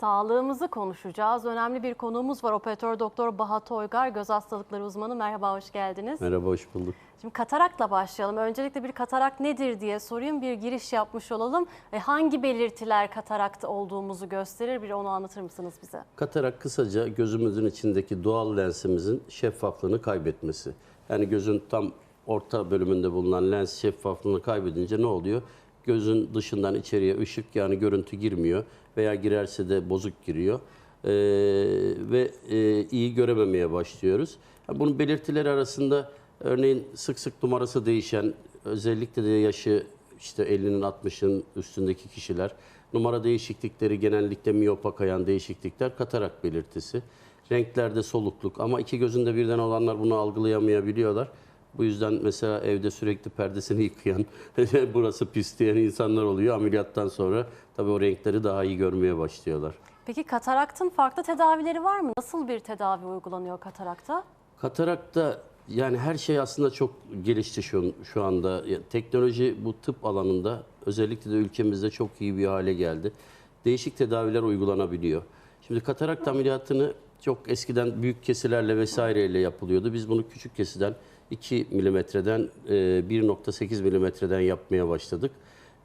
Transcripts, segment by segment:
Sağlığımızı konuşacağız. Önemli bir konuğumuz var. Operatör Doktor Bahat Oygar, göz hastalıkları uzmanı. Merhaba, hoş geldiniz. Merhaba, hoş bulduk. Şimdi katarakla başlayalım. Öncelikle bir katarak nedir diye sorayım, bir giriş yapmış olalım. E, hangi belirtiler katarakta olduğumuzu gösterir? Bir onu anlatır mısınız bize? Katarak kısaca gözümüzün içindeki doğal lensimizin şeffaflığını kaybetmesi. Yani gözün tam orta bölümünde bulunan lens şeffaflığını kaybedince ne oluyor? Gözün dışından içeriye ışık yani görüntü girmiyor veya girerse de bozuk giriyor. Ee, ve e, iyi görememeye başlıyoruz. Yani bunun belirtileri arasında örneğin sık sık numarası değişen, özellikle de yaşı işte 50'nin 60'ın üstündeki kişiler numara değişiklikleri genellikle miyopa kayan değişiklikler katarak belirtisi. Renklerde solukluk ama iki gözünde birden olanlar bunu algılayamayabiliyorlar. Bu yüzden mesela evde sürekli perdesini yıkayan, burası pis diyen insanlar oluyor. Ameliyattan sonra tabii o renkleri daha iyi görmeye başlıyorlar. Peki kataraktın farklı tedavileri var mı? Nasıl bir tedavi uygulanıyor katarakta? Katarakta yani her şey aslında çok gelişti şu, şu anda. Teknoloji bu tıp alanında özellikle de ülkemizde çok iyi bir hale geldi. Değişik tedaviler uygulanabiliyor. Şimdi katarakt ameliyatını çok eskiden büyük kesilerle vesaireyle yapılıyordu. Biz bunu küçük kesiden 2 milimetreden e, 1.8 milimetreden yapmaya başladık.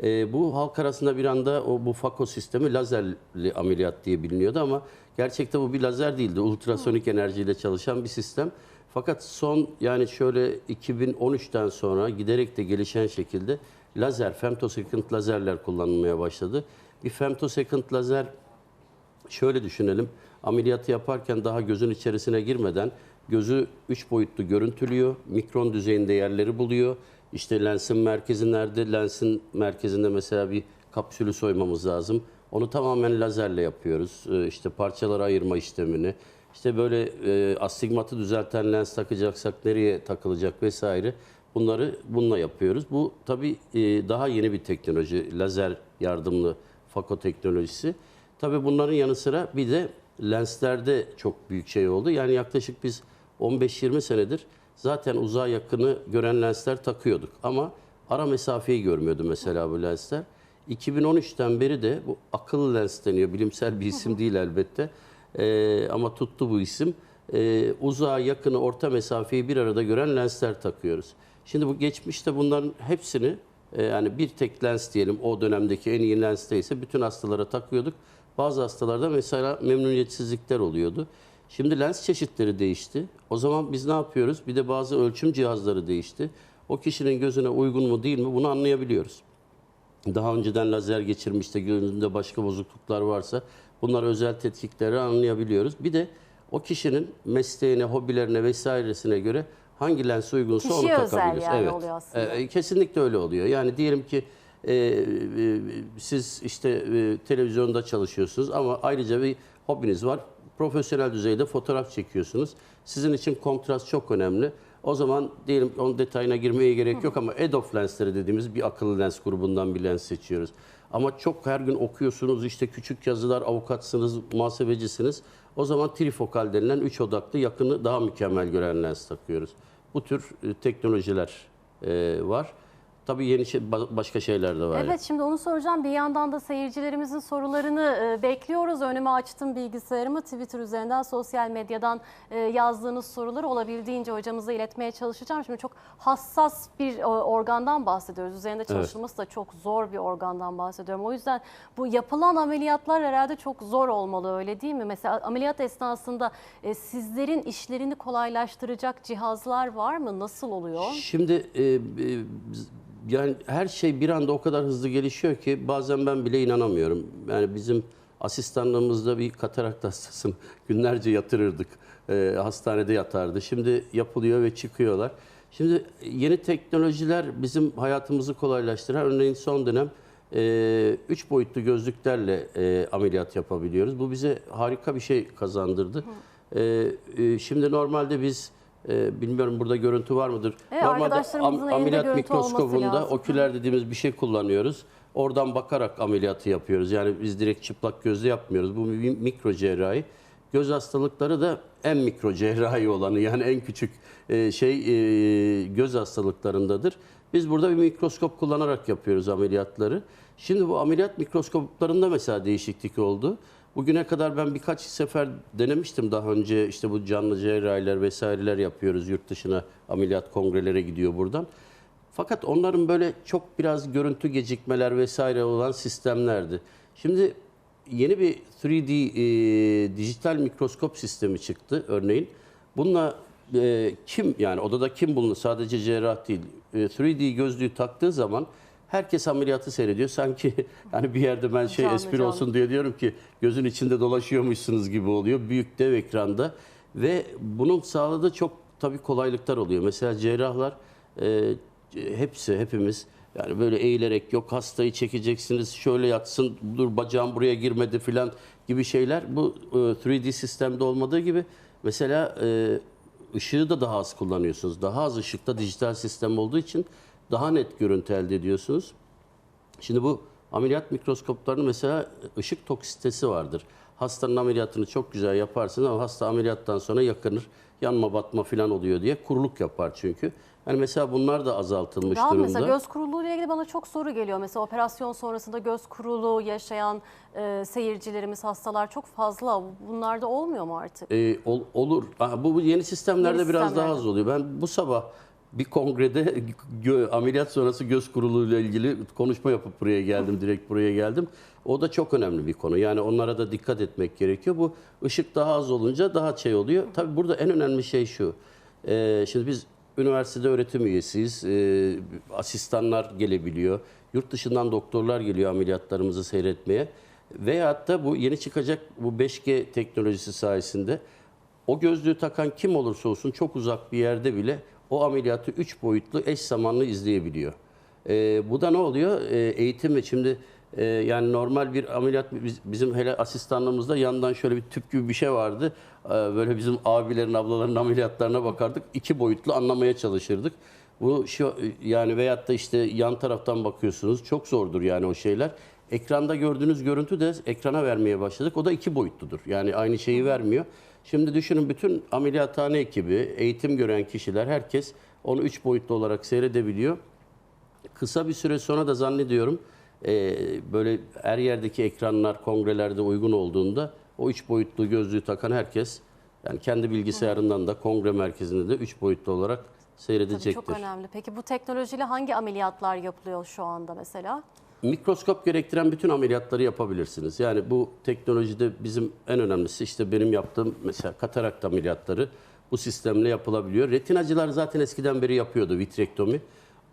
E, bu halk arasında bir anda o bu fako sistemi lazerli ameliyat diye biliniyordu ama gerçekte bu bir lazer değildi. Ultrasonik enerjiyle çalışan bir sistem. Fakat son yani şöyle 2013'ten sonra giderek de gelişen şekilde lazer, femtosecond lazerler kullanılmaya başladı. Bir femtosecond lazer şöyle düşünelim. Ameliyatı yaparken daha gözün içerisine girmeden gözü 3 boyutlu görüntülüyor. Mikron düzeyinde yerleri buluyor. İşte lensin merkezi nerede? Lensin merkezinde mesela bir kapsülü soymamız lazım. Onu tamamen lazerle yapıyoruz. Ee, İşte parçalara ayırma işlemini. İşte böyle e, astigmatı düzelten lens takacaksak nereye takılacak vesaire. Bunları bununla yapıyoruz. Bu tabii e, daha yeni bir teknoloji. Lazer yardımlı fako teknolojisi. Tabii bunların yanı sıra bir de lenslerde çok büyük şey oldu. Yani yaklaşık biz 15-20 senedir zaten uzağa yakını gören lensler takıyorduk. Ama ara mesafeyi görmüyordu mesela bu lensler. 2013'ten beri de bu akıllı lens deniyor. Bilimsel bir isim değil elbette. Ee, ama tuttu bu isim. Ee, uzağa yakını orta mesafeyi bir arada gören lensler takıyoruz. Şimdi bu geçmişte bunların hepsini e, yani bir tek lens diyelim o dönemdeki en iyi lens ise bütün hastalara takıyorduk. Bazı hastalarda mesela memnuniyetsizlikler oluyordu. Şimdi lens çeşitleri değişti. O zaman biz ne yapıyoruz? Bir de bazı ölçüm cihazları değişti. O kişinin gözüne uygun mu değil mi bunu anlayabiliyoruz. Daha önceden lazer geçirmiş de gözünde başka bozukluklar varsa bunlar özel tetkikleri anlayabiliyoruz. Bir de o kişinin mesleğine, hobilerine vesairesine göre hangi lens uygunsa onu Kişiye özel takabiliyoruz. yani evet. oluyor aslında. Ee, kesinlikle öyle oluyor. Yani diyelim ki e, e, siz işte e, televizyonda çalışıyorsunuz ama ayrıca bir hobiniz var. Profesyonel düzeyde fotoğraf çekiyorsunuz. Sizin için kontrast çok önemli. O zaman diyelim onun detayına girmeye gerek yok ama EDOF lensleri dediğimiz bir akıllı lens grubundan bir lens seçiyoruz. Ama çok her gün okuyorsunuz işte küçük yazılar, avukatsınız, muhasebecisiniz. O zaman trifokal denilen üç odaklı yakını daha mükemmel gören lens takıyoruz. Bu tür e, teknolojiler e, var. Tabii yeni şey, ba- başka şeyler de var. yani. Evet şimdi onu soracağım. Bir yandan da seyircilerimizin sorularını e, bekliyoruz. Önüme açtım bilgisayarımı. Twitter üzerinden, sosyal medyadan e, yazdığınız soruları olabildiğince hocamıza iletmeye çalışacağım. Şimdi çok hassas bir e, organdan bahsediyoruz. Üzerinde çalışılması da çok zor bir organdan bahsediyorum. O yüzden bu yapılan ameliyatlar herhalde çok zor olmalı öyle değil mi? Mesela ameliyat esnasında e, sizlerin işlerini kolaylaştıracak cihazlar var mı? Nasıl oluyor? Şimdi e, e, yani her şey bir anda o kadar hızlı gelişiyor ki bazen ben bile inanamıyorum. Yani bizim asistanlığımızda bir katarakt hastasını günlerce yatırırdık. E, hastanede yatardı. Şimdi yapılıyor ve çıkıyorlar. Şimdi yeni teknolojiler bizim hayatımızı kolaylaştıran örneğin son dönem e, üç boyutlu gözlüklerle e, ameliyat yapabiliyoruz. Bu bize harika bir şey kazandırdı. E, e, şimdi normalde biz e, bilmiyorum burada görüntü var mıdır? Evet, arkadaşlarımızın elinde ameliyat lazım. oküler dediğimiz bir şey kullanıyoruz. Oradan bakarak ameliyatı yapıyoruz. Yani biz direkt çıplak gözle yapmıyoruz. Bu bir mikro cerrahi. Göz hastalıkları da en mikro cerrahi olanı yani en küçük e, şey e, göz hastalıklarındadır. Biz burada bir mikroskop kullanarak yapıyoruz ameliyatları. Şimdi bu ameliyat mikroskoplarında mesela değişiklik oldu. Bugüne kadar ben birkaç sefer denemiştim daha önce işte bu canlı cerrahiler vesaireler yapıyoruz yurt dışına ameliyat kongrelere gidiyor buradan. Fakat onların böyle çok biraz görüntü gecikmeler vesaire olan sistemlerdi. Şimdi yeni bir 3D e, dijital mikroskop sistemi çıktı örneğin. Bununla e, kim yani odada kim bulunur sadece cerrah değil e, 3D gözlüğü taktığı zaman herkes ameliyatı seyrediyor. Sanki hani bir yerde ben şey Canlı espri canlı. olsun diye diyorum ki gözün içinde dolaşıyormuşsunuz gibi oluyor. Büyük dev ekranda ve bunun sağladığı çok tabii kolaylıklar oluyor. Mesela cerrahlar e, hepsi hepimiz yani böyle eğilerek yok hastayı çekeceksiniz şöyle yatsın dur bacağım buraya girmedi filan gibi şeyler bu e, 3D sistemde olmadığı gibi mesela e, ışığı da daha az kullanıyorsunuz. Daha az ışıkta dijital sistem olduğu için daha net görüntü elde ediyorsunuz. Şimdi bu ameliyat mikroskoplarının mesela ışık toksitesi vardır. Hastanın ameliyatını çok güzel yaparsın ama hasta ameliyattan sonra yakınır. Yanma batma falan oluyor diye kuruluk yapar çünkü. Yani mesela bunlar da azaltılmış Daha durumda. mesela göz kuruluğu ile ilgili bana çok soru geliyor. Mesela operasyon sonrasında göz kuruluğu yaşayan e, seyircilerimiz, hastalar çok fazla. Bunlarda olmuyor mu artık? Ee, ol- olur. Aha, bu, bu yeni sistemlerde Yeni biraz daha sistemlerde. az oluyor. Ben bu sabah bir kongrede gö- ameliyat sonrası göz kuruluğuyla ilgili konuşma yapıp buraya geldim, direkt buraya geldim. O da çok önemli bir konu. Yani onlara da dikkat etmek gerekiyor. Bu ışık daha az olunca daha şey oluyor. Tabii burada en önemli şey şu. Ee, şimdi biz üniversitede öğretim üyesiyiz. Ee, asistanlar gelebiliyor. Yurt dışından doktorlar geliyor ameliyatlarımızı seyretmeye. Veyahut da bu yeni çıkacak bu 5G teknolojisi sayesinde o gözlüğü takan kim olursa olsun çok uzak bir yerde bile o ameliyatı 3 boyutlu eş zamanlı izleyebiliyor. Ee, bu da ne oluyor? Ee, eğitimi şimdi e, yani normal bir ameliyat biz- bizim hele asistanlığımızda yandan şöyle bir tüp gibi bir şey vardı. Ee, böyle bizim abilerin ablaların ameliyatlarına bakardık. iki boyutlu anlamaya çalışırdık. Bu şu yani veyahut da işte yan taraftan bakıyorsunuz. Çok zordur yani o şeyler. Ekranda gördüğünüz görüntü de ekrana vermeye başladık. O da iki boyutludur. Yani aynı şeyi vermiyor. Şimdi düşünün bütün ameliyathane ekibi, eğitim gören kişiler, herkes onu üç boyutlu olarak seyredebiliyor. Kısa bir süre sonra da zannediyorum e, böyle her yerdeki ekranlar kongrelerde uygun olduğunda o üç boyutlu gözlüğü takan herkes yani kendi bilgisayarından da kongre merkezinde de üç boyutlu olarak Tabii seyredecektir. çok önemli. Peki bu teknolojiyle hangi ameliyatlar yapılıyor şu anda mesela? Mikroskop gerektiren bütün ameliyatları yapabilirsiniz. Yani bu teknolojide bizim en önemlisi işte benim yaptığım mesela katarakt ameliyatları bu sistemle yapılabiliyor. Retinacılar zaten eskiden beri yapıyordu vitrektomi.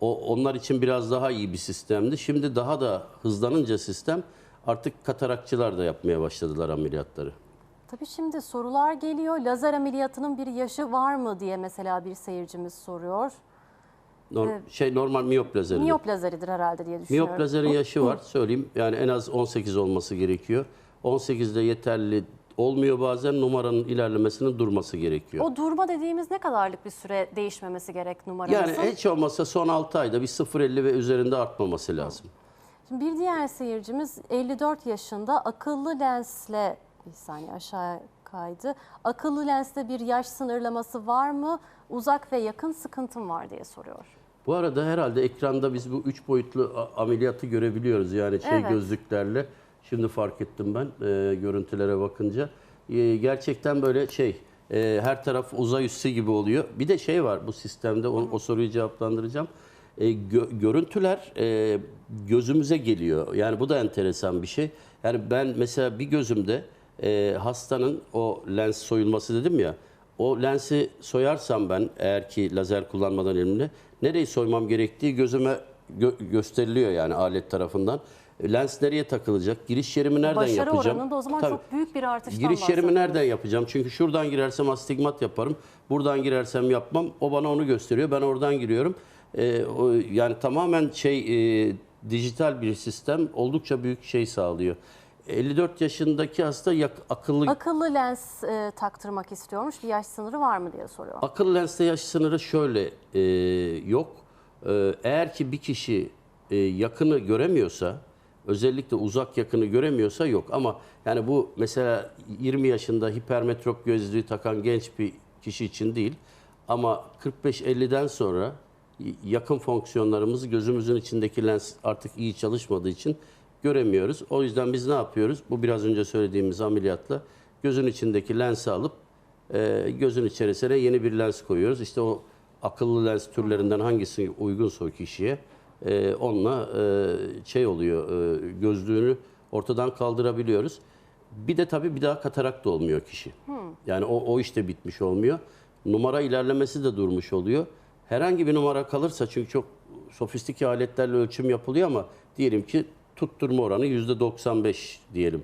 O onlar için biraz daha iyi bir sistemdi. Şimdi daha da hızlanınca sistem artık katarakçılar da yapmaya başladılar ameliyatları. Tabii şimdi sorular geliyor. Lazer ameliyatının bir yaşı var mı diye mesela bir seyircimiz soruyor. Nor- şey normal miyop lazeri. Miyop lazeridir herhalde diye düşünüyorum. Miyop lazerin yaşı var söyleyeyim. Yani en az 18 olması gerekiyor. 18'de yeterli olmuyor bazen numaranın ilerlemesinin durması gerekiyor. O durma dediğimiz ne kadarlık bir süre değişmemesi gerek numaranın? Yani hiç olmazsa son 6 ayda bir 0.50 ve üzerinde artmaması lazım. Şimdi bir diğer seyircimiz 54 yaşında akıllı lensle bir saniye aşağı kaydı. Akıllı lensle bir yaş sınırlaması var mı? Uzak ve yakın sıkıntım var diye soruyor. Bu arada herhalde ekranda biz bu 3 boyutlu ameliyatı görebiliyoruz. Yani şey Evet. gözlüklerle. Şimdi fark ettim ben e, görüntülere bakınca. E, gerçekten böyle şey e, her taraf uzay üssü gibi oluyor. Bir de şey var bu sistemde o, o soruyu cevaplandıracağım. E, gö- görüntüler e, gözümüze geliyor. Yani bu da enteresan bir şey. Yani ben mesela bir gözümde e, hastanın o lens soyulması dedim ya. O lensi soyarsam ben eğer ki lazer kullanmadan elimle nereyi soymam gerektiği gözüme gö- gösteriliyor yani alet tarafından. Lens nereye takılacak? Giriş yerimi nereden Başarı yapacağım? oranında o zaman Tabii. çok büyük bir artıştan Giriş yerimi nereden yapacağım? Çünkü şuradan girersem astigmat yaparım. Buradan girersem yapmam. O bana onu gösteriyor. Ben oradan giriyorum. Ee, o, yani tamamen şey e, dijital bir sistem oldukça büyük şey sağlıyor. 54 yaşındaki hasta yak- akıllı Akıllı lens e, taktırmak istiyormuş. Bir yaş sınırı var mı diye soruyor. Akıllı lenste yaş sınırı şöyle e, yok. E, eğer ki bir kişi e, yakını göremiyorsa, özellikle uzak yakını göremiyorsa yok. Ama yani bu mesela 20 yaşında hipermetrop gözlüğü takan genç bir kişi için değil. Ama 45-50'den sonra yakın fonksiyonlarımız gözümüzün içindeki lens artık iyi çalışmadığı için göremiyoruz. O yüzden biz ne yapıyoruz? Bu biraz önce söylediğimiz ameliyatla gözün içindeki lensi alıp e, gözün içerisine yeni bir lens koyuyoruz. İşte o akıllı lens türlerinden hangisi uygunsa o kişiye e, onunla e, şey oluyor e, gözlüğünü ortadan kaldırabiliyoruz. Bir de tabii bir daha katarak da olmuyor kişi. Yani o, o işte bitmiş olmuyor. Numara ilerlemesi de durmuş oluyor. Herhangi bir numara kalırsa çünkü çok sofistike aletlerle ölçüm yapılıyor ama diyelim ki tutturma oranı %95 diyelim.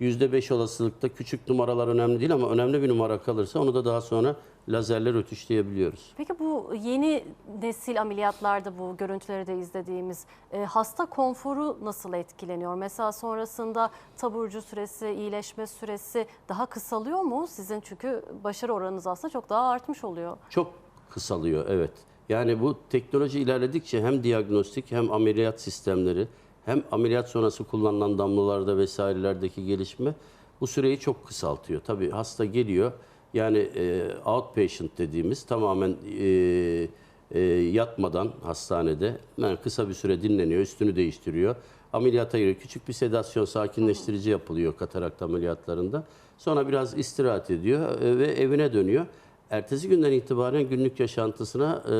%5 olasılıkta küçük numaralar önemli değil ama önemli bir numara kalırsa onu da daha sonra lazerler ötüşleyebiliyoruz. Peki bu yeni nesil ameliyatlarda bu görüntüleri de izlediğimiz e, hasta konforu nasıl etkileniyor? Mesela sonrasında taburcu süresi, iyileşme süresi daha kısalıyor mu? Sizin çünkü başarı oranınız aslında çok daha artmış oluyor. Çok kısalıyor evet. Yani bu teknoloji ilerledikçe hem diagnostik hem ameliyat sistemleri hem ameliyat sonrası kullanılan damlalarda vesairelerdeki gelişme bu süreyi çok kısaltıyor. Tabii hasta geliyor yani e, outpatient dediğimiz tamamen e, e, yatmadan hastanede yani kısa bir süre dinleniyor, üstünü değiştiriyor. Ameliyata giriyor. Küçük bir sedasyon sakinleştirici yapılıyor katarakt ameliyatlarında. Sonra biraz istirahat ediyor e, ve evine dönüyor. Ertesi günden itibaren günlük yaşantısına e,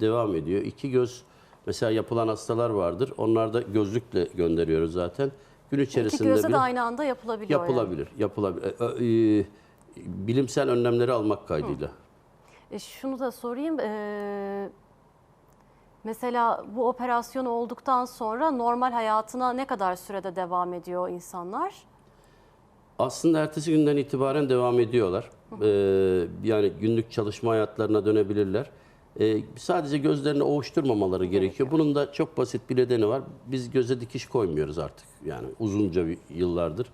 devam ediyor. İki göz mesela yapılan hastalar vardır. Onlar da gözlükle gönderiyoruz zaten. Gün İki içerisinde gözle bile de aynı anda yapılabiliyor. yani. yapılabilir. Yapılabilir. E, e, bilimsel önlemleri almak kaydıyla. E, şunu da sorayım. e, mesela bu operasyon olduktan sonra normal hayatına ne kadar sürede devam ediyor insanlar? Aslında ertesi günden itibaren devam ediyorlar. Ee, yani günlük çalışma hayatlarına dönebilirler. Ee, sadece gözlerini ovuşturmamaları gerekiyor. Bunun da çok basit bir nedeni var. Biz göze dikiş koymuyoruz artık. Yani uzunca bir yıllardır.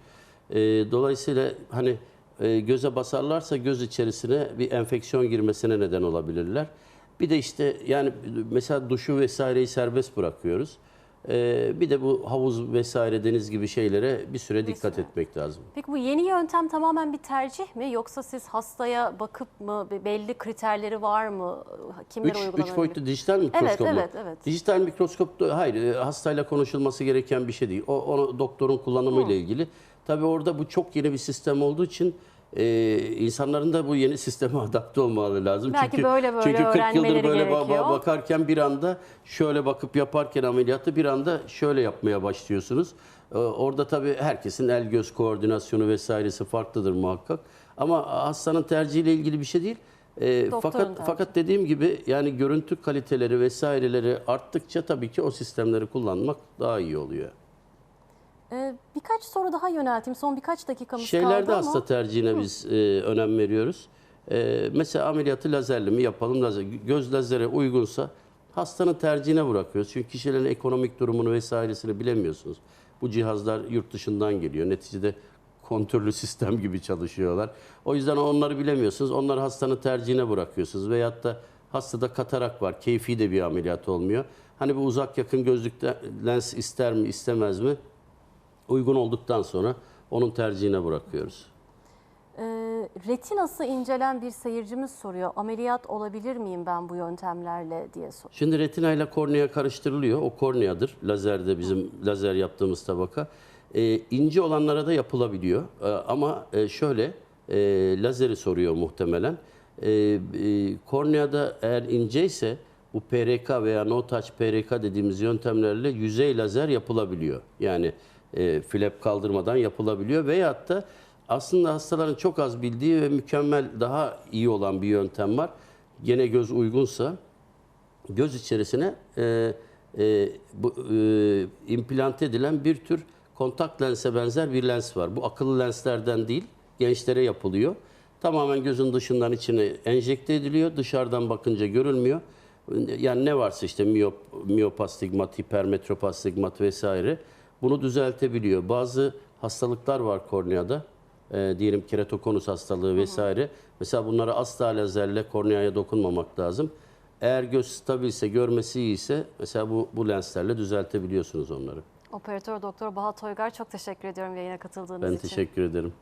Ee, dolayısıyla hani e, göze basarlarsa göz içerisine bir enfeksiyon girmesine neden olabilirler. Bir de işte yani mesela duşu vesaireyi serbest bırakıyoruz. Ee, bir de bu havuz vesaire deniz gibi şeylere bir süre dikkat süre. etmek lazım. Peki bu yeni yöntem tamamen bir tercih mi yoksa siz hastaya bakıp mı be- belli kriterleri var mı? Kimlere Üç, uygulanabilir? üç boyutlu dijital mikroskop mu? evet, evet. Dijital mikroskop da hayır e, hastayla konuşulması gereken bir şey değil. O onu doktorun kullanımı ile ilgili. Tabii orada bu çok yeni bir sistem olduğu için e, insanların da bu yeni sisteme adapte olmaları lazım. Belki çünkü, böyle böyle çünkü 40 yıldır böyle gerekiyor. bakarken bir anda şöyle bakıp yaparken ameliyatı bir anda şöyle yapmaya başlıyorsunuz. E, orada tabii herkesin el göz koordinasyonu vesairesi farklıdır muhakkak. Ama hastanın tercihiyle ilgili bir şey değil. E, Doktorun fakat tercihi. fakat dediğim gibi yani görüntü kaliteleri vesaireleri arttıkça tabii ki o sistemleri kullanmak daha iyi oluyor. Ee, birkaç soru daha yönelteyim. Son birkaç dakikamız Şeylerde kaldı ama. hasta tercihine biz e, önem veriyoruz. E, mesela ameliyatı lazerli mi yapalım lazer. Göz lazere uygunsa hastanın tercihine bırakıyoruz. Çünkü kişilerin ekonomik durumunu vesairesini bilemiyorsunuz. Bu cihazlar yurt dışından geliyor. Neticede kontürlü sistem gibi çalışıyorlar. O yüzden onları bilemiyorsunuz. Onları hastanın tercihine bırakıyorsunuz. Veyahut da hastada katarak var. Keyfi de bir ameliyat olmuyor. Hani bu uzak yakın gözlükte lens ister mi istemez mi? Uygun olduktan sonra onun tercihine bırakıyoruz. Ee, retinası incelen bir seyircimiz soruyor. Ameliyat olabilir miyim ben bu yöntemlerle diye soruyor. Şimdi retina ile kornea karıştırılıyor. O korneadır. Lazerde bizim lazer yaptığımız tabaka. Ee, ince olanlara da yapılabiliyor. Ee, ama e, şöyle e, lazeri soruyor muhtemelen. Ee, e, korneada eğer inceyse bu PRK veya no touch PRK dediğimiz yöntemlerle yüzey lazer yapılabiliyor. Yani e, flap kaldırmadan yapılabiliyor. Veyahut da aslında hastaların çok az bildiği ve mükemmel daha iyi olan bir yöntem var. Gene göz uygunsa göz içerisine e, e, bu, e, implant edilen bir tür kontak lense benzer bir lens var. Bu akıllı lenslerden değil, gençlere yapılıyor. Tamamen gözün dışından içine enjekte ediliyor. Dışarıdan bakınca görülmüyor. Yani ne varsa işte miyop, miyopastigmat, hipermetropastigmat vesaire bunu düzeltebiliyor. Bazı hastalıklar var korneada. E, diyelim keratokonus hastalığı vesaire. Mesela bunlara asla lazerle korneaya dokunmamak lazım. Eğer göz stabilse, görmesi iyiyse mesela bu, bu lenslerle düzeltebiliyorsunuz onları. Operatör Doktor Baha Toygar çok teşekkür ediyorum yayına katıldığınız Ben için. teşekkür ederim.